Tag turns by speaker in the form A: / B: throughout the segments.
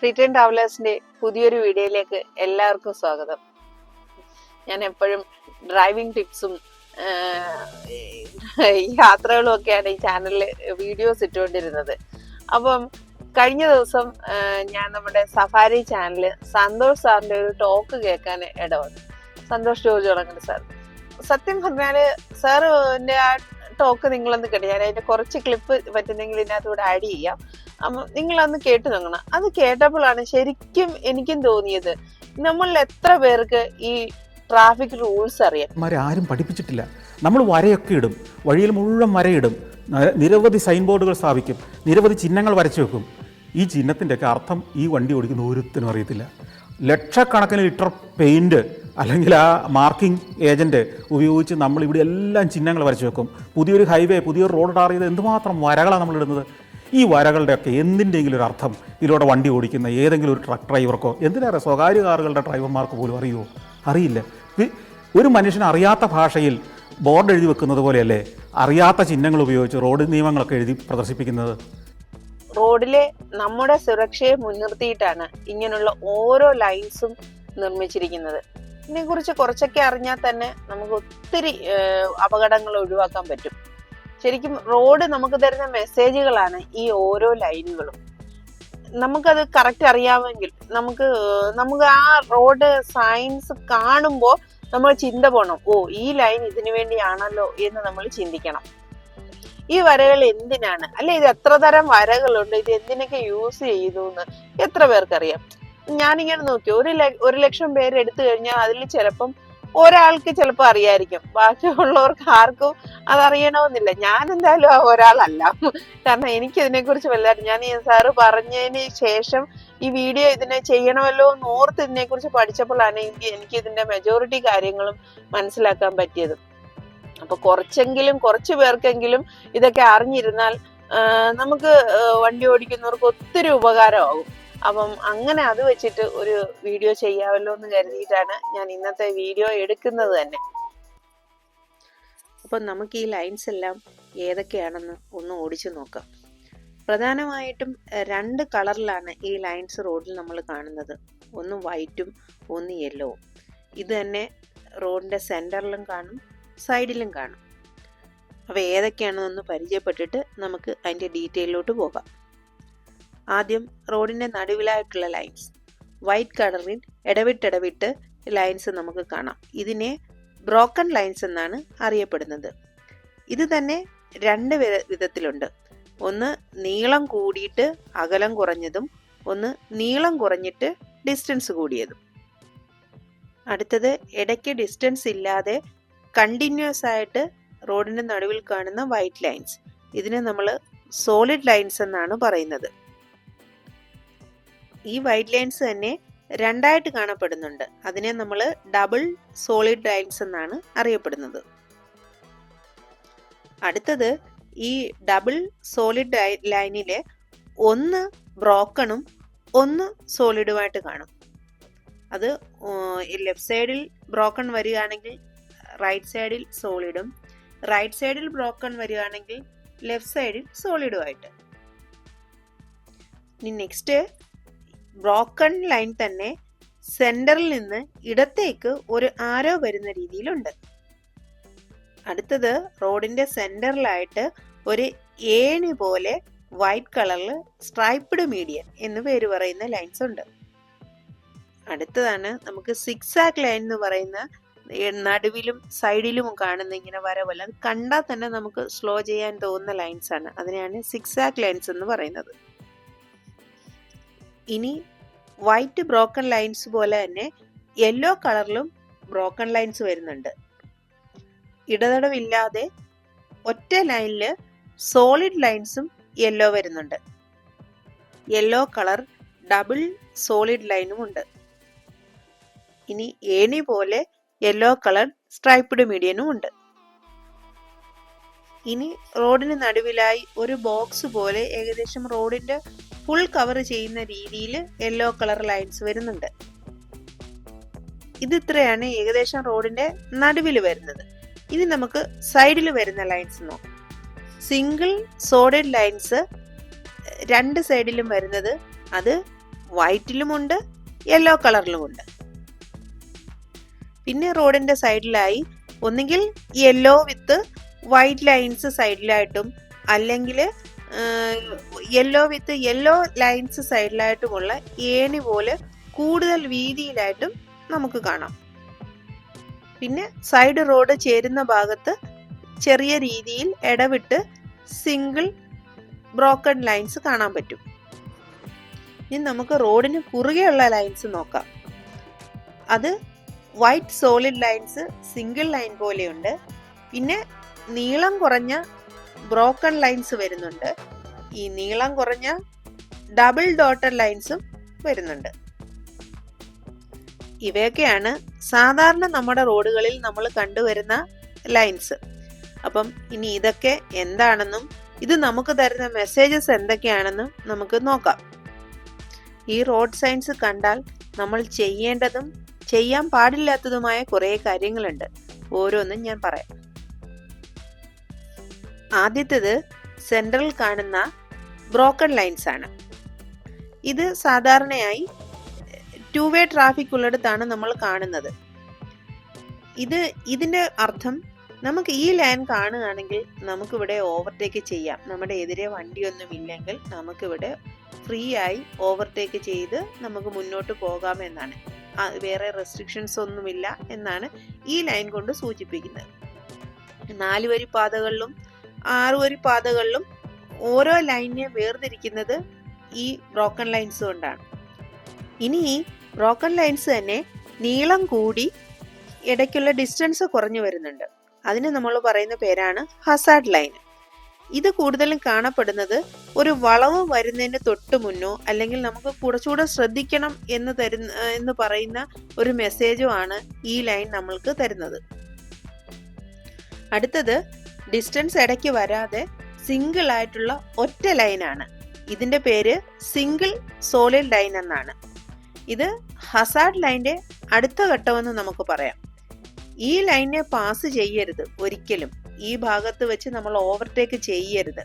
A: ഫ്രീറ്റൻ ട്രാവലേഴ്സിന്റെ പുതിയൊരു വീഡിയോയിലേക്ക് എല്ലാവർക്കും സ്വാഗതം. ഞാൻ എപ്പോഴും ഡ്രൈവിംഗ് ടിപ്സും യാത്രകളും ഒക്കെയാണ് ഈ ചാനലിൽ വീഡിയോസ് ഇട്ടുകൊണ്ടിരുന്നത്. അപ്പം കഴിഞ്ഞ ദിവസം ഞാൻ നമ്മുടെ സഫാരി ചാനലിൽ സന്തോഷ് സാറിന്റെ ഒരു ടോക്ക് കേൾക്കാൻ ഇടവന്നു. സന്തോഷ് ജോർജ് തുടങ്ങുന്ന സാർ. സത്യം പറഞ്ഞാൽ സാറിന്റെ ആ ടോക്ക് നിങ്ങളൊന്ന് കേട്ടു. ഞാൻ അതിന്റെ കുറച്ച് ക്ലിപ്പ് പറ്റുന്നെങ്കിൽ ഇതിനകത്തൂടെ ആഡ് ചെയ്യാം. അപ്പം നിങ്ങളൊന്ന് കേട്ടു നോക്കണം. അത് കേട്ടപ്പോഴാണ് ശരിക്കും എനിക്കും തോന്നിയത് നമ്മൾ എത്ര പേർക്ക് ഈ ട്രാഫിക് റൂൾസ് അറിയാം?
B: ആരും പഠിപ്പിച്ചിട്ടില്ല. നമ്മൾ വരയൊക്കെ ഇടും. വഴിയിൽ മുഴുവൻ വരയിടും നിരവധി സൈൻ ബോർഡുകൾ സ്ഥാപിക്കും. നിരവധി ചിഹ്നങ്ങൾ വരച്ചു വെക്കും. ഈ ചിഹ്നത്തിന്റെയൊക്കെ അർത്ഥം ഈ വണ്ടി ഓടിക്കുന്ന ഒരുത്തിനും അറിയത്തില്ല. ലക്ഷക്കണക്കിന് ലിറ്റർ പെയിന്റ് അല്ലെങ്കിൽ ആ മാർക്കിംഗ് ഏജന്റ് ഉപയോഗിച്ച് നമ്മൾ ഇവിടെ എല്ലാം ചിഹ്നങ്ങൾ വരച്ചു വെക്കും. പുതിയൊരു ഹൈവേ പുതിയൊരു റോഡ് ടാർ ചെയ്ത് എന്തുമാത്രം വരകളാണ് നമ്മളിടുന്നത് ഈ വരകളുടെയൊക്കെ എന്തിന്റെങ്കിലും ഒരു അർത്ഥം ഇതിലൂടെ വണ്ടി ഓടിക്കുന്ന ഏതെങ്കിലും ഒരു ട്രക്ക് ഡ്രൈവർക്കോ എന്തിനേറെ സ്വകാര്യ കാറുകളുടെ ഡ്രൈവർമാർക്ക് പോലും അറിയുമോ അറിയില്ല. ഒരു മനുഷ്യന് അറിയാത്ത ഭാഷയിൽ ബോർഡ് എഴുതി വെക്കുന്നത് പോലെയല്ലേ അറിയാത്ത ചിഹ്നങ്ങൾ ഉപയോഗിച്ച് റോഡ് നിയമങ്ങളൊക്കെ എഴുതി പ്രദർശിപ്പിക്കുന്നത്?
A: റോഡിലെ നമ്മുടെ സുരക്ഷയെ മുൻനിർത്തിയിട്ടാണ് ഇങ്ങനെയുള്ള ഓരോ ലൈൻസും നിർമ്മിച്ചിരിക്കുന്നത്. ഇതിനെ കുറിച്ച് കുറച്ചൊക്കെ അറിഞ്ഞാൽ തന്നെ നമുക്ക് ഒത്തിരി അപകടങ്ങൾ ഒഴിവാക്കാൻ പറ്റും. ശരിക്കും റോഡ് നമുക്ക് തരുന്ന മെസ്സേജുകളാണ് ഈ ഓരോ ലൈനുകളും. നമുക്കത് കറക്റ്റ് അറിയാമെങ്കിൽ നമുക്ക് നമുക്ക് ആ റോഡ് സയൻസ് കാണുമ്പോൾ നമ്മൾ ചിന്ത പോകണം ഓ ഈ ലൈൻ ഇതിനു വേണ്ടിയാണല്ലോ എന്ന് നമ്മൾ ചിന്തിക്കണം. ഈ വരകൾ എന്തിനാണ്? അല്ലെ ഇത് എത്ര തരം വരകളുണ്ട്? ഇത് എന്തിനൊക്കെ യൂസ് ചെയ്തു എന്ന് എത്ര പേർക്കറിയാം? ഞാനിങ്ങനെ നോക്കി. ഒരു ഒരു ലക്ഷം പേര് എടുത്തു കഴിഞ്ഞാൽ അതിൽ ചിലപ്പം ഒരാൾക്ക് ചിലപ്പോൾ അറിയായിരിക്കും. ബാക്കിയുള്ളവർക്ക് ആർക്കും അതറിയണമെന്നില്ല. ഞാൻ എന്തായാലും ആ ഒരാളല്ല. കാരണം എനിക്ക് ഇതിനെ കുറിച്ച് വലുതായിട്ട് ഞാൻ ഈ സാറ് പറഞ്ഞതിന് ശേഷം ഈ വീഡിയോ ഇതിനെ ചെയ്യണമല്ലോ എന്ന് ഓർത്ത് ഇതിനെ കുറിച്ച് പഠിച്ചപ്പോഴാണ് എനിക്ക് എനിക്ക് ഇതിന്റെ മെജോറിറ്റി കാര്യങ്ങളും മനസ്സിലാക്കാൻ പറ്റിയത്. അപ്പൊ കുറച്ചെങ്കിലും കുറച്ചു പേർക്കെങ്കിലും ഇതൊക്കെ അറിഞ്ഞിരുന്നാൽ നമുക്ക് വണ്ടി ഓടിക്കുന്നവർക്ക് ഒത്തിരി ഉപകാരമാകും. അപ്പം അങ്ങനെ അത് വെച്ചിട്ട് ഒരു വീഡിയോ ചെയ്യാമല്ലോ എന്ന് കരുതിയിട്ടാണ് ഞാൻ ഇന്നത്തെ വീഡിയോ എടുക്കുന്നത് തന്നെ. അപ്പം നമുക്ക് ഈ ലൈൻസ് എല്ലാം ഏതൊക്കെയാണെന്ന് ഒന്ന് ഓടിച്ചു നോക്കാം. പ്രധാനമായിട്ടും രണ്ട് കളറിലാണ് ഈ ലൈൻസ് റോഡിൽ നമ്മൾ കാണുന്നത്. ഒന്ന് വൈറ്റും ഒന്ന് യെല്ലോവും ഇത് തന്നെ റോഡിന്റെ സെന്ററിലും കാണും സൈഡിലും കാണും. അപ്പോൾ ഏതൊക്കെയാണെന്നൊന്ന് പരിചയപ്പെട്ടിട്ട് നമുക്ക് അതിന്റെ ഡീറ്റെയിലോട്ട് പോകാം. ആദ്യം റോഡിന്റെ നടുവിലായിട്ടുള്ള ലൈൻസ് വൈറ്റ് കളറിൽ ഇടവിട്ടിടവിട്ട് ലൈൻസ് നമുക്ക് കാണാം. ഇതിനെ ബ്രോക്കൺ ലൈൻസ് എന്നാണ് അറിയപ്പെടുന്നത്. ഇത് തന്നെ രണ്ട് വിധത്തിലുണ്ട്. ഒന്ന് നീളം കൂടിയിട്ട് അകലം കുറഞ്ഞതും ഒന്ന് നീളം കുറഞ്ഞിട്ട് ഡിസ്റ്റൻസ് കൂടിയതും. അടുത്തത് ഇടയ്ക്ക് ഡിസ്റ്റൻസ് ഇല്ലാതെ കണ്ടിന്യൂസ് ആയിട്ട് റോഡിന്റെ നടുവിൽ കാണുന്ന വൈറ്റ് ലൈൻസ് ഇതിനെ നമ്മൾ സോളിഡ് ലൈൻസ് എന്നാണ് പറയുന്നത്. ഈ വൈറ്റ് ലൈൻസ് തന്നെ രണ്ടായിട്ട് കാണപ്പെടുന്നുണ്ട്. അതിനെ നമ്മൾ ഡബിൾ സോളിഡ് ലൈൻസ് എന്നാണ് അറിയപ്പെടുന്നത്. അടുത്തത് ഈ ഡബിൾ സോളിഡ് ലൈനിലെ ഒന്ന് ബ്രോക്കണും ഒന്ന് സോളിഡുമായിട്ട് കാണും. അത് ലെഫ്റ്റ് സൈഡിൽ ബ്രോക്കൺ വരികയാണെങ്കിൽ റൈറ്റ് സൈഡിൽ സോളിഡും റൈറ്റ് സൈഡിൽ ബ്രോക്കൺ വരികയാണെങ്കിൽ ലെഫ്റ്റ് സൈഡിൽ സോളിഡുമായിട്ട്. ഇനി നെക്സ്റ്റ് ബ്രോക്കൺ ലൈൻ തന്നെ സെന്ററിൽ നിന്ന് ഇടത്തേക്ക് ഒരു ആരോ വരുന്ന രീതിയിലുണ്ട്. അടുത്തത് റോഡിന്റെ സെന്ററിലായിട്ട് ഒരു ഏണി പോലെ വൈറ്റ് കളറിൽ സ്ട്രൈപ്ഡ് മീഡിയൻ എന്ന് പേര് പറയുന്ന ലൈൻസ് ഉണ്ട്. അടുത്തതാണ് നമുക്ക് സിക്സ് ആക്ക് ലൈൻ എന്ന് പറയുന്ന നടുവിലും സൈഡിലും കാണുന്ന ഇങ്ങനെ വര പോലെ അത് കണ്ടാൽ തന്നെ നമുക്ക് സ്ലോ ചെയ്യാൻ തോന്നുന്ന ലൈൻസ് ആണ്. അതിനെയാണ് സിക്സ് ആക്ക് ലൈൻസ് എന്ന് പറയുന്നത്. ഇനി വൈറ്റ് ബ്രോക്കൺ ലൈൻസ് പോലെ തന്നെ യെല്ലോ കളറിലും ബ്രോക്കൺ ലൈൻസ് വരുന്നുണ്ട്. ഇടതടവില്ലാതെ ഒറ്റ ലൈനിൽ സോളിഡ് ലൈൻസും യെല്ലോ വരുന്നുണ്ട്. യെല്ലോ കളർ ഡബിൾ സോളിഡ് ലൈനും ഉണ്ട്. ഇനി ഏണി പോലെ യെല്ലോ കളർ സ്ട്രൈപ്ഡ് മീഡിയനും ഉണ്ട്. ഇനി റോഡിന് നടുവിലായി ഒരു ബോക്സ് പോലെ ഏകദേശം റോഡിന്റെ ഫുൾ കവർ ചെയ്യുന്ന രീതിയിൽ യെല്ലോ കളർ ലൈൻസ് വരുന്നുണ്ട്. ഇത് ഇത്രയാണ് ഏകദേശം റോഡിന്റെ നടുവിൽ വരുന്നത്. ഇനി നമുക്ക് സൈഡിൽ വരുന്ന ലൈൻസ് നോക്കാം. സിംഗിൾ സോഡഡ് ലൈൻസ് രണ്ട് സൈഡിലും വരുന്നത് അത് വൈറ്റിലുമുണ്ട് യെല്ലോ കളറിലുമുണ്ട് പിന്നെ റോഡിന്റെ സൈഡിലായി ഒന്നുകിൽ യെല്ലോ വിത്ത് വൈറ്റ് ലൈൻസ് സൈഡിലായിട്ടും അല്ലെങ്കിൽ യെല്ലോ വിത്ത് യെല്ലോ ലൈൻസ് സൈഡിലായിട്ടുമുള്ള ഏണി പോലെ കൂടുതൽ വീതിയിലായിട്ടും നമുക്ക് കാണാം. പിന്നെ സൈഡ് റോഡ് ചേരുന്ന ഭാഗത്ത് ചെറിയ രീതിയിൽ ഇടവിട്ട് സിംഗിൾ ബ്രോക്കൺ ലൈൻസ് കാണാൻ പറ്റും. ഇനി നമുക്ക് റോഡിന് കുറുകെയുള്ള ലൈൻസ് നോക്കാം. അത് white solid lines single line പോലെയുണ്ട്. പിന്നെ നീളം കുറഞ്ഞ ബ്രോക്കൺ ലൈൻസ് വരുന്നുണ്ട്. ഈ നീളം കുറഞ്ഞ ഡബിൾ ഡോട്ടർ ലൈൻസും വരുന്നുണ്ട്. ഇവയൊക്കെയാണ് സാധാരണ നമ്മുടെ റോഡുകളിൽ നമ്മൾ കണ്ടുവരുന്ന ലൈൻസ് അപ്പം ഇനി ഇതൊക്കെ എന്താണെന്നും ഇത് നമുക്ക് തരുന്ന മെസ്സേജസ് എന്തൊക്കെയാണെന്നും നമുക്ക് നോക്കാം. ഈ റോഡ് സൈൻസ് കണ്ടാൽ നമ്മൾ ചെയ്യേണ്ടതും ചെയ്യാൻ പാടില്ലാത്തതുമായ കുറേ കാര്യങ്ങളുണ്ട്. ഓരോന്നും ഞാൻ പറയാം. ആദ്യത്തേത് സെൻട്രൽ കാണുന്ന ബ്രോക്കൺ ലൈൻസ് ആണ്. ഇത് സാധാരണയായി ടു വേ ട്രാഫിക് ഉള്ളിടത്താണ് നമ്മൾ കാണുന്നത്. ഇത് ഇതിന്റെ അർത്ഥം നമുക്ക് ഈ ലൈൻ കാണുകയാണെങ്കിൽ നമുക്കിവിടെ ഓവർടേക്ക് ചെയ്യാം. നമ്മുടെ എതിരെ വണ്ടിയൊന്നും ഇല്ലെങ്കിൽ നമുക്കിവിടെ ഫ്രീ ആയി ഓവർടേക്ക് ചെയ്ത് നമുക്ക് മുന്നോട്ട് പോകാമെന്നാണ് വേറെ റെസ്ട്രിക്ഷൻസ് ഒന്നുമില്ല എന്നാണ് ഈ ലൈൻ കൊണ്ട് സൂചിപ്പിക്കുന്നത്. നാലുവരി പാതകളിലും ആറ് വരി പാതകളിലും ഓരോ ലൈനിനെ വേർതിരിക്കുന്നത് ഈ ബ്രോക്കൺ ലൈൻസ് കൊണ്ടാണ്. ഇനി ഈ ബ്രോക്കൺ ലൈൻസ് തന്നെ നീളം കൂടി ഇടയ്ക്കുള്ള ഡിസ്റ്റൻസ് കുറഞ്ഞു വരുന്നുണ്ട്. അതിന് നമ്മൾ പറയുന്ന പേരാണ് ഹസാഡ് ലൈൻ ഇത് കൂടുതലും കാണപ്പെടുന്നത് ഒരു വളവ് വരുന്നതിന് തൊട്ട് മുന്നോ അല്ലെങ്കിൽ നമുക്ക് കുറച്ചുകൂടെ ശ്രദ്ധിക്കണം എന്ന് തരുന്ന എന്ന് പറയുന്ന ഒരു മെസ്സേജും ആണ് ഈ ലൈൻ നമ്മൾക്ക് തരുന്നത്. അടുത്തത് ഡിസ്റ്റൻസ് ഇടയ്ക്ക് വരാതെ സിംഗിൾ ആയിട്ടുള്ള ഒറ്റ ലൈനാണ് ഇതിന്റെ പേര് സിംഗിൾ സോളിഡ് ലൈൻ എന്നാണ്. ഇത് ഹസാഡ് ലൈന്റെ അടുത്ത ഘട്ടമെന്ന് നമുക്ക് പറയാം. ഈ ലൈനെ പാസ് ചെയ്യരുത് ഒരിക്കലും. ഈ ഭാഗത്ത് വെച്ച് നമ്മൾ ഓവർടേക്ക് ചെയ്യരുത്.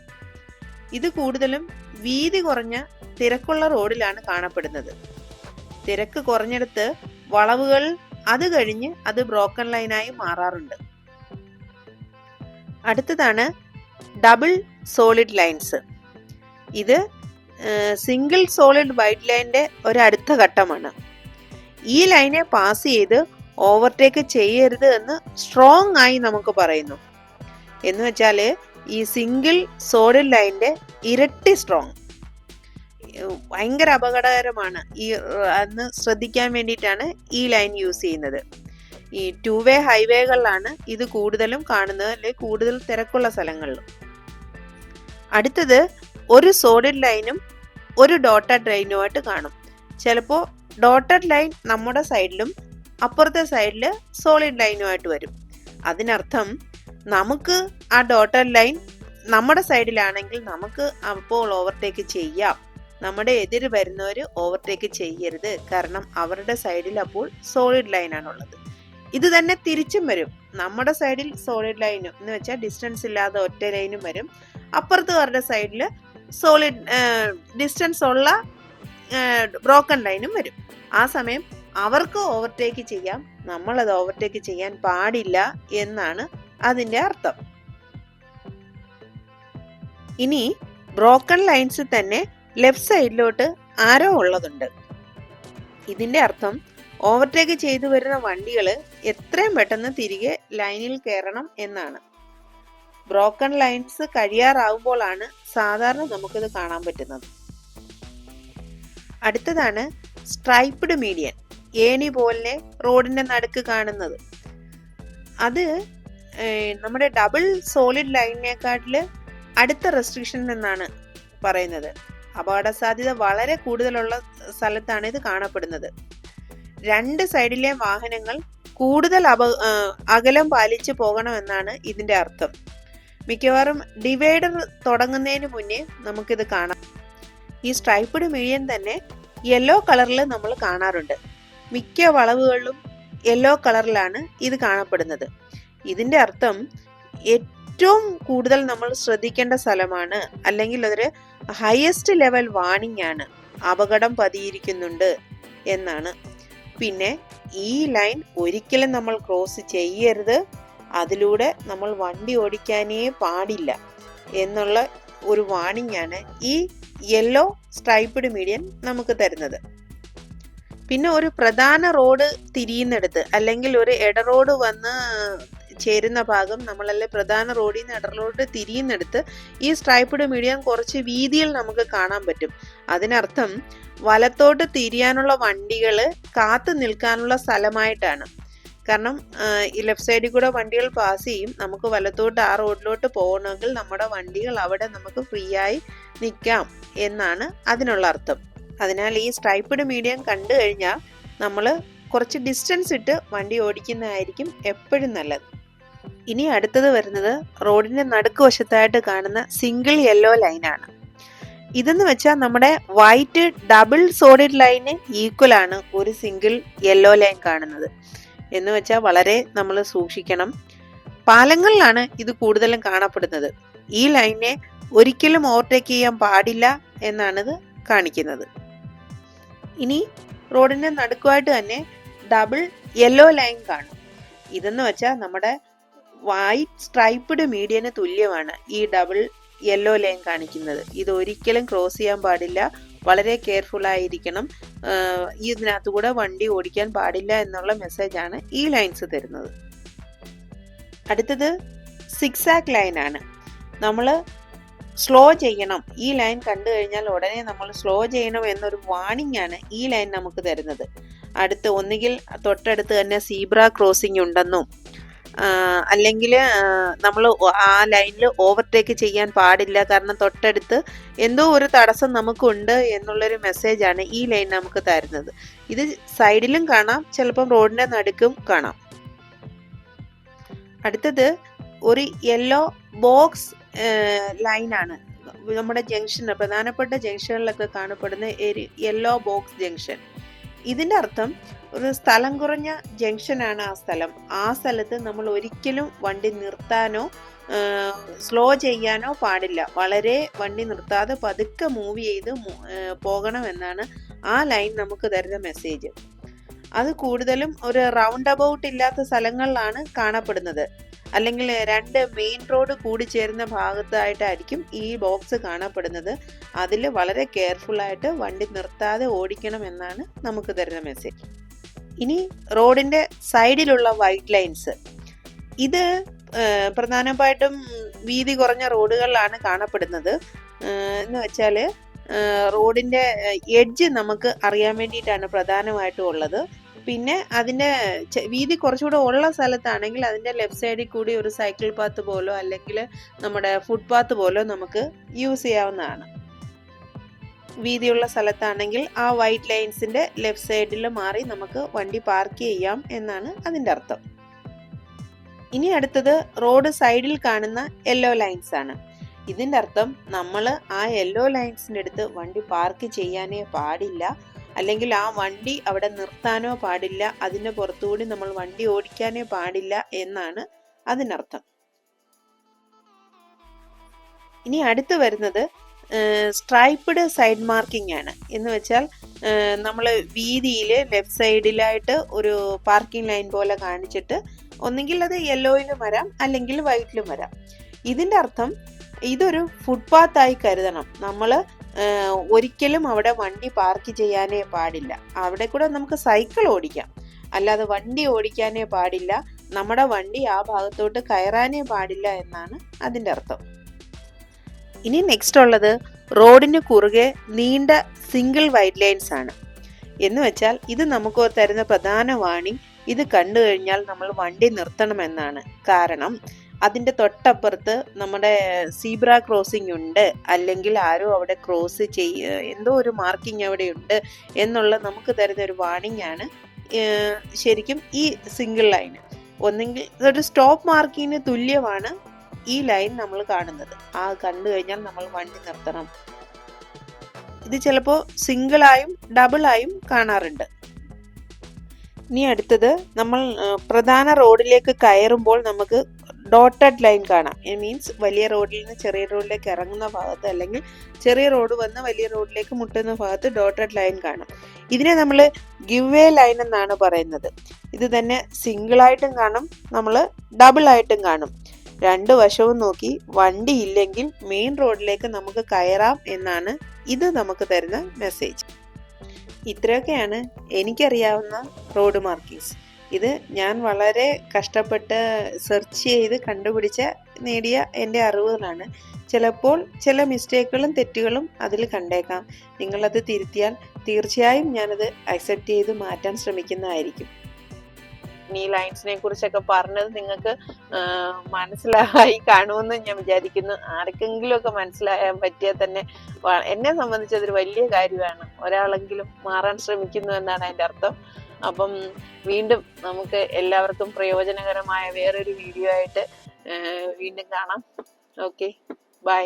A: ഇത് കൂടുതലും വീതി കുറഞ്ഞ തിരക്കുള്ള റോഡിലാണ് കാണപ്പെടുന്നത്. തിരക്ക് കുറഞ്ഞെടുത്ത് വളവുകൾ അത് കഴിഞ്ഞ് അത് ബ്രോക്കൺ ലൈനായി മാറാറുണ്ട്. അടുത്തതാണ് ഡബിൾ സോളിഡ് ലൈൻസ്. ഇത് സിംഗിൾ സോളിഡ് വൈറ്റ് ലൈന്റെ ഒരടുത്ത ഘട്ടമാണ്. ഈ ലൈനെ പാസ് ചെയ്ത് ഓവർടേക്ക് ചെയ്യരുത് എന്ന് സ്ട്രോങ് ആയി നമുക്ക് പറയുന്നു. എന്ന് വെച്ചാൽ ഈ സിംഗിൾ സോളിഡ് ലൈന്റെ ഇരട്ടി സ്ട്രോങ്. ഭയങ്കര അപകടകരമാണ് ഈ അന്ന് ശ്രദ്ധിക്കാൻ വേണ്ടിയിട്ടാണ് ഈ ലൈൻ യൂസ് ചെയ്യുന്നത്. ഈ ടു വേ ഹൈവേകളിലാണ് ഇത് കൂടുതലും കാണുന്നത് അല്ലെങ്കിൽ കൂടുതൽ തിരക്കുള്ള സ്ഥലങ്ങളിലും. അടുത്തത് ഒരു സോളിഡ് ലൈനും ഒരു ഡോട്ടഡ് ലൈനുമായിട്ട് കാണും. ചിലപ്പോൾ ഡോട്ടഡ് ലൈൻ നമ്മുടെ സൈഡിലും അപ്പുറത്തെ സൈഡിൽ സോളിഡ് ലൈനുമായിട്ട് വരും. അതിനർത്ഥം നമുക്ക് ആ ഡോട്ടഡ് ലൈൻ നമ്മുടെ സൈഡിലാണെങ്കിൽ നമുക്ക് അപ്പോൾ ഓവർടേക്ക് ചെയ്യാം. നമ്മുടെ എതിര് വരുന്നവർ ഓവർടേക്ക് ചെയ്യരുത്. കാരണം അവരുടെ സൈഡിൽ അപ്പോൾ സോളിഡ് ലൈനാണുള്ളത് ഇത് തന്നെ തിരിച്ചും വരും. നമ്മുടെ സൈഡിൽ സോളിഡ് ലൈനും എന്ന് വെച്ചാൽ ഡിസ്റ്റൻസ് ഇല്ലാതെ ഒറ്റ ലൈനും വരും. അപ്പുറത്തുകാരുടെ സൈഡിൽ സോളിഡ് ഡിസ്റ്റൻസ് ഉള്ള ബ്രോക്കൺ ലൈനും വരും. ആ സമയം അവർക്ക് ഓവർടേക്ക് ചെയ്യാം. നമ്മളത് ഓവർടേക്ക് ചെയ്യാൻ പാടില്ല എന്നാണ് അതിന്റെ അർത്ഥം. ഇനി ബ്രോക്കൺ ലൈൻസ് തന്നെ ലെഫ്റ്റ് സൈഡിലോട്ട് ആരോ ഉള്ളതുണ്ട്. ഇതിന്റെ അർത്ഥം ഓവർടേക്ക് ചെയ്തു വരുന്ന വണ്ടികൾ എത്രയും പെട്ടെന്ന് തിരികെ ലൈനിൽ കയറണം എന്നാണ്. ബ്രോക്കൺ ലൈൻസ് കഴിയാറാവുമ്പോഴാണ് സാധാരണ നമുക്കിത് കാണാൻ പറ്റുന്നത്. അടുത്തതാണ് സ്ട്രൈപ്ഡ് മീഡിയൻ ഏണി പോലെ റോഡിന്റെ നടുക്ക് കാണുന്നത്. അത് നമ്മുടെ ഡബിൾ സോളിഡ് ലൈനിനെക്കാട്ടിൽ അടുത്ത റെസ്ട്രിക്ഷൻ എന്നാണ് പറയുന്നത്. അപകട സാധ്യത വളരെ കൂടുതലുള്ള സ്ഥലത്താണ് ഇത് കാണപ്പെടുന്നത്. രണ്ട് സൈഡിലെ വാഹനങ്ങൾ കൂടുതൽ അപ അകലം പാലിച്ച് പോകണമെന്നാണ് ഇതിന്റെ അർത്ഥം. മിക്കവാറും ഡിവൈഡർ തുടങ്ങുന്നതിന് മുന്നേ നമുക്കിത് കാണാം. ഈ സ്ട്രൈപ്പിഡ് മീഡിയൻ തന്നെ യെല്ലോ കളറിൽ നമ്മൾ കാണാറുണ്ട്. മിക്ക വളവുകളിലും യെല്ലോ കളറിലാണ് ഇത് കാണപ്പെടുന്നത്. ഇതിന്റെ അർത്ഥം ഏറ്റവും കൂടുതൽ നമ്മൾ ശ്രദ്ധിക്കേണ്ട സ്ഥലമാണ് അല്ലെങ്കിൽ അതൊരു ഹയസ്റ്റ് ലെവൽ വാണിംഗ് ആണ്. അപകടം പതിയിരിക്കുന്നുണ്ട് എന്നാണ്. പിന്നെ ഈ ലൈൻ ഒരിക്കലും നമ്മൾ ക്രോസ് ചെയ്യരുത്. അതിലൂടെ നമ്മൾ വണ്ടി ഓടിക്കാനേ പാടില്ല എന്നുള്ള ഒരു വാണിംഗ് ആണ് ഈ യെല്ലോ സ്ട്രൈപ്ഡ് മീഡിയൻ നമുക്ക് തരുന്നത്. പിന്നെ ഒരു പ്രധാന റോഡ് തിരിയുന്നിടത്ത് അല്ലെങ്കിൽ ഒരു എട റോഡ് വന്ന് ചേരുന്ന ഭാഗം നമ്മളല്ലേ പ്രധാന റോഡിൽ നിന്ന് ഇടറിലോട്ട് തിരിയുന്നെടുത്ത് ഈ സ്ട്രൈപ്പിഡ് മീഡിയം കുറച്ച് വീതിയിൽ നമുക്ക് കാണാൻ പറ്റും. അതിനർത്ഥം വലത്തോട്ട് തിരിയാനുള്ള വണ്ടികൾ കാത്തു നിൽക്കാനുള്ള സ്ഥലമായിട്ടാണ്. കാരണം ഈ ലെഫ്റ്റ് സൈഡിൽ കൂടെ വണ്ടികൾ പാസ് ചെയ്യും. നമുക്ക് വലത്തോട്ട് ആ റോഡിലോട്ട് പോകണമെങ്കിൽ നമ്മുടെ വണ്ടികൾ അവിടെ നമുക്ക് ഫ്രീ ആയി നിൽക്കാം എന്നാണ് അതിനുള്ള അർത്ഥം. അതിനാൽ ഈ സ്ട്രൈപ്പിഡ് മീഡിയം കണ്ടു കഴിഞ്ഞാൽ നമ്മൾ കുറച്ച് ഡിസ്റ്റൻസ് ഇട്ട് വണ്ടി ഓടിക്കുന്നതായിരിക്കും എപ്പോഴും നല്ലത്. ഇനി അടുത്തത് വരുന്നത് റോഡിന്റെ നടുക്ക് വശത്തായിട്ട് കാണുന്ന സിംഗിൾ യെല്ലോ ലൈനാണ് ഇതെന്ന് വെച്ചാൽ നമ്മുടെ വൈറ്റ് ഡബിൾ സോളിഡ് ലൈന് ഈക്വൽ ആണ് ഒരു സിംഗിൾ യെല്ലോ ലൈൻ കാണുന്നത്. എന്ന് വെച്ചാൽ വളരെ നമ്മൾ സൂക്ഷിക്കണം. പാലങ്ങളിലാണ് ഇത് കൂടുതലും കാണപ്പെടുന്നത്. ഈ ലൈനെ ഒരിക്കലും ഓവർടേക്ക് ചെയ്യാൻ പാടില്ല എന്നാണിത് കാണിക്കുന്നത്. ഇനി റോഡിന്റെ നടുക്കുമായിട്ട് തന്നെ ഡബിൾ യെല്ലോ ലൈൻ കാണും. ഇതെന്ന് വെച്ചാൽ നമ്മുടെ വൈറ്റ് സ്ട്രൈപ്പ്ഡ് മീഡിയന് തുല്യമാണ് ഈ ഡബിൾ യെല്ലോ ലൈൻ കാണിക്കുന്നത്. ഇത് ഒരിക്കലും ക്രോസ് ചെയ്യാൻ പാടില്ല. വളരെ കെയർഫുൾ ആയിരിക്കണം. ഈ ഇതിനകത്ത് കൂടെ വണ്ടി ഓടിക്കാൻ പാടില്ല എന്നുള്ള മെസ്സേജ് ആണ് ഈ ലൈൻസ് തരുന്നത്. അടുത്തത് സിക്സാക് ലൈൻ ആണ്. നമ്മൾ സ്ലോ ചെയ്യണം. ഈ ലൈൻ കണ്ടു കഴിഞ്ഞാൽ ഉടനെ നമ്മൾ സ്ലോ ചെയ്യണം എന്നൊരു വാണിംഗ് ആണ് ഈ ലൈൻ നമുക്ക് തരുന്നത്. അടുത്ത് ഒന്നുകിൽ തൊട്ടടുത്ത് തന്നെ സീബ്ര ക്രോസിംഗ് ഉണ്ടെന്നും അല്ലെങ്കിൽ നമ്മൾ ആ ലൈനിൽ ഓവർടേക്ക് ചെയ്യാൻ പാടില്ല. കാരണം തൊട്ടടുത്ത് എന്തോ ഒരു തടസ്സം നമുക്കുണ്ട് എന്നുള്ളൊരു മെസ്സേജാണ് ഈ ലൈൻ നമുക്ക് തരുന്നത്. ഇത് സൈഡിലും കാണാം ചിലപ്പം റോഡിന്റെ നടുക്കും കാണാം. അടുത്തത് ഒരു യെല്ലോ ബോക്സ് ലൈനാണ്. നമ്മുടെ ജംഗ്ഷൻ പ്രധാനപ്പെട്ട ജംഗ്ഷനിലൊക്കെ കാണപ്പെടുന്ന ഒരു യെല്ലോ ബോക്സ് ജംഗ്ഷൻ. ഇതിന്റെ അർത്ഥം ഒരു സ്ഥലം കുറഞ്ഞ ജംഗ്ഷനാണ് ആ സ്ഥലം. ആ സ്ഥലത്ത് നമ്മൾ ഒരിക്കലും വണ്ടി നിർത്താനോ സ്ലോ ചെയ്യാനോ പാടില്ല. വളരെ വണ്ടി നിർത്താതെ പതുക്കെ മൂവ് ചെയ്ത് പോകണമെന്നാണ് ആ ലൈൻ നമുക്ക് തരുന്ന മെസ്സേജ് അത് കൂടുതലും ഒരു റൗണ്ട് അബൌട്ട് ഇല്ലാത്ത സ്ഥലങ്ങളിലാണ് കാണപ്പെടുന്നത്. അല്ലെങ്കിൽ രണ്ട് മെയിൻ റോഡ് കൂടി ചേരുന്ന ഭാഗത്തായിട്ടായിരിക്കും ഈ ബോക്സ് കാണപ്പെടുന്നത്. അതിൽ വളരെ കെയർഫുള്ളായിട്ട് വണ്ടി നിർത്താതെ ഓടിക്കണം എന്നാണ് നമുക്ക് തരുന്ന മെസ്സേജ് ഇനി റോഡിന്റെ സൈഡിലുള്ള വൈറ്റ് ലൈൻസ് ഇത് പ്രധാനമായിട്ടും വീതി കുറഞ്ഞ റോഡുകളിലാണ് കാണപ്പെടുന്നത്. എന്ന് വെച്ചാൽ റോഡിന്റെ എഡ്ജ് നമുക്ക് അറിയാൻ വേണ്ടിയിട്ടാണ് പ്രധാനമായിട്ടും ഉള്ളത്. പിന്നെ അതിന്റെ വീതി കുറച്ചുകൂടെ ഉള്ള സ്ഥലത്താണെങ്കിൽ അതിന്റെ ലെഫ്റ്റ് സൈഡിൽ കൂടി ഒരു സൈക്കിൾ പാത്ത് പോലോ അല്ലെങ്കിൽ നമ്മുടെ ഫുട്പാത്ത് പോലോ നമുക്ക് യൂസ് ചെയ്യാവുന്നതാണ്. വീതിയുള്ള സ്ഥലത്താണെങ്കിൽ ആ വൈറ്റ് ലൈൻസിന്റെ ലെഫ്റ്റ് സൈഡിൽ മാറി നമുക്ക് വണ്ടി പാർക്ക് ചെയ്യാം എന്നാണ് അതിന്റെ അർത്ഥം. ഇനി അടുത്തത് റോഡ് സൈഡിൽ കാണുന്ന യെല്ലോ ലൈൻസ് ആണ്. ഇതിന്റെ അർത്ഥം നമ്മൾ ആ യെല്ലോ ലൈൻസിന്റെ അടുത്ത് വണ്ടി പാർക്ക് ചെയ്യാനേ പാടില്ല. അല്ലെങ്കിൽ ആ വണ്ടി അവിടെ നിർത്താനോ പാടില്ല അതിന് പുറത്തുകൂടി നമ്മൾ വണ്ടി ഓടിക്കാനേ പാടില്ല എന്നാണ് അതിനർത്ഥം. ഇനി അടുത്ത് വരുന്നത് സ്ട്രൈപ്പ്ഡ് സൈഡ് മാർക്കിംഗ് ആണ്. എന്ന് വെച്ചാൽ നമ്മൾ വീതിയിൽ ലെഫ്റ്റ് സൈഡിലായിട്ട് ഒരു പാർക്കിംഗ് ലൈൻ പോലെ കാണിച്ചിട്ട് ഒന്നുകിൽ അത് യെല്ലോയിലും വരാം അല്ലെങ്കിൽ വൈറ്റിലും വരാം. ഇതിന്റെ അർത്ഥം ഇതൊരു ഫുട്പാത്തായി കരുതണം. നമ്മൾ ഒരിക്കലും അവിടെ വണ്ടി പാർക്ക് ചെയ്യാനേ പാടില്ല. അവിടെ കൂടെ നമുക്ക് സൈക്കിൾ ഓടിക്കാം. അല്ലാതെ വണ്ടി ഓടിക്കാനേ പാടില്ല. നമ്മുടെ വണ്ടി ആ ഭാഗത്തോട്ട് കയറാനേ പാടില്ല എന്നാണ് അതിന്റെ അർത്ഥം. ഇനി നെക്സ്റ്റ് ഉള്ളത് റോഡിന് കുറുകെ നീണ്ട സിംഗിൾ വൈറ്റ് ലൈൻസ് ആണ്. എന്ന് വെച്ചാൽ ഇത് നമുക്ക് തരുന്ന പ്രധാന വാണി ഇത് കണ്ടു കഴിഞ്ഞാൽ നമ്മൾ വണ്ടി നിർത്തണമെന്നാണ് കാരണം അതിന്റെ തൊട്ടപ്പുറത്ത് നമ്മുടെ സീബ്ര ക്രോസിംഗ് ഉണ്ട്. അല്ലെങ്കിൽ ആരോ അവിടെ ക്രോസ് ചെയ്യ എന്തോ ഒരു മാർക്കിംഗ് അവിടെ ഉണ്ട് എന്നുള്ള നമുക്ക് തരുന്ന ഒരു വാണിംഗ് ആണ്. ശരിക്കും ഈ സിംഗിൾ ലൈൻ ഒന്നെങ്കിൽ ഇതൊരു സ്റ്റോപ്പ് മാർക്കിങ്ങിന് തുല്യമാണ് ഈ ലൈൻ നമ്മൾ കാണുന്നത്. ആ കണ്ടു കഴിഞ്ഞാൽ നമ്മൾ വണ്ടി നിർത്തണം. ഇത് ചിലപ്പോൾ സിംഗിളായും ഡബിളായും കാണാറുണ്ട്. ഇനി അടുത്തത് നമ്മൾ പ്രധാന റോഡിലേക്ക് കയറുമ്പോൾ നമുക്ക് ഡോട്ടഡ് ലൈൻ കാണാം. ഇറ്റ് മീൻസ് വലിയ റോഡിൽ നിന്ന് ചെറിയ റോഡിലേക്ക് ഇറങ്ങുന്ന ഭാഗത്ത് അല്ലെങ്കിൽ ചെറിയ റോഡ് വന്ന് വലിയ റോഡിലേക്ക് മുട്ടുന്ന ഭാഗത്ത് ഡോട്ടഡ് ലൈൻ കാണാം. ഇതിനെ നമ്മൾ ഗിവ് ലൈൻ എന്നാണ് പറയുന്നത്. ഇത് തന്നെ സിംഗിൾ ആയിട്ടും കാണും നമ്മൾ ഡബിൾ ആയിട്ടും കാണും. രണ്ട് വശവും നോക്കി വണ്ടി ഇല്ലെങ്കിൽ മെയിൻ റോഡിലേക്ക് നമുക്ക് കയറാം എന്നാണ് ഇത് നമുക്ക് തരുന്ന മെസ്സേജ് ഇത്രയൊക്കെയാണ് എനിക്കറിയാവുന്ന റോഡ് മാർക്കിങ്സ് ഇത് ഞാൻ വളരെ കഷ്ടപ്പെട്ട് സെർച്ച് ചെയ്ത് കണ്ടുപിടിച്ച നേടിയ എന്റെ അറിവുകളാണ്. ചിലപ്പോൾ ചില മിസ്റ്റേക്കുകളും തെറ്റുകളും അതിൽ കണ്ടേക്കാം. നിങ്ങളത് തിരുത്തിയാൽ തീർച്ചയായും ഞാനത് അക്സെപ്റ്റ് ചെയ്ത് മാറ്റാൻ ശ്രമിക്കുന്നതായിരിക്കും. ഈ ലൈൻസിനെ കുറിച്ചൊക്കെ പറഞ്ഞത് നിങ്ങൾക്ക് മനസ്സിലായി കാണുമെന്ന് ഞാൻ വിചാരിക്കുന്നു. ആർക്കെങ്കിലും ഒക്കെ മനസ്സിലായാൻ പറ്റിയാൽ തന്നെ എന്നെ സംബന്ധിച്ച് അതൊരു വലിയ കാര്യമാണ്. ഒരാളെങ്കിലും മാറാൻ ശ്രമിക്കുന്നു എന്നാണ് അതിന്റെ അർത്ഥം. അപ്പം വീണ്ടും നമുക്ക് എല്ലാവർക്കും പ്രയോജനകരമായ വേറൊരു വീഡിയോ ആയിട്ട് വീണ്ടും കാണാം. Okay bye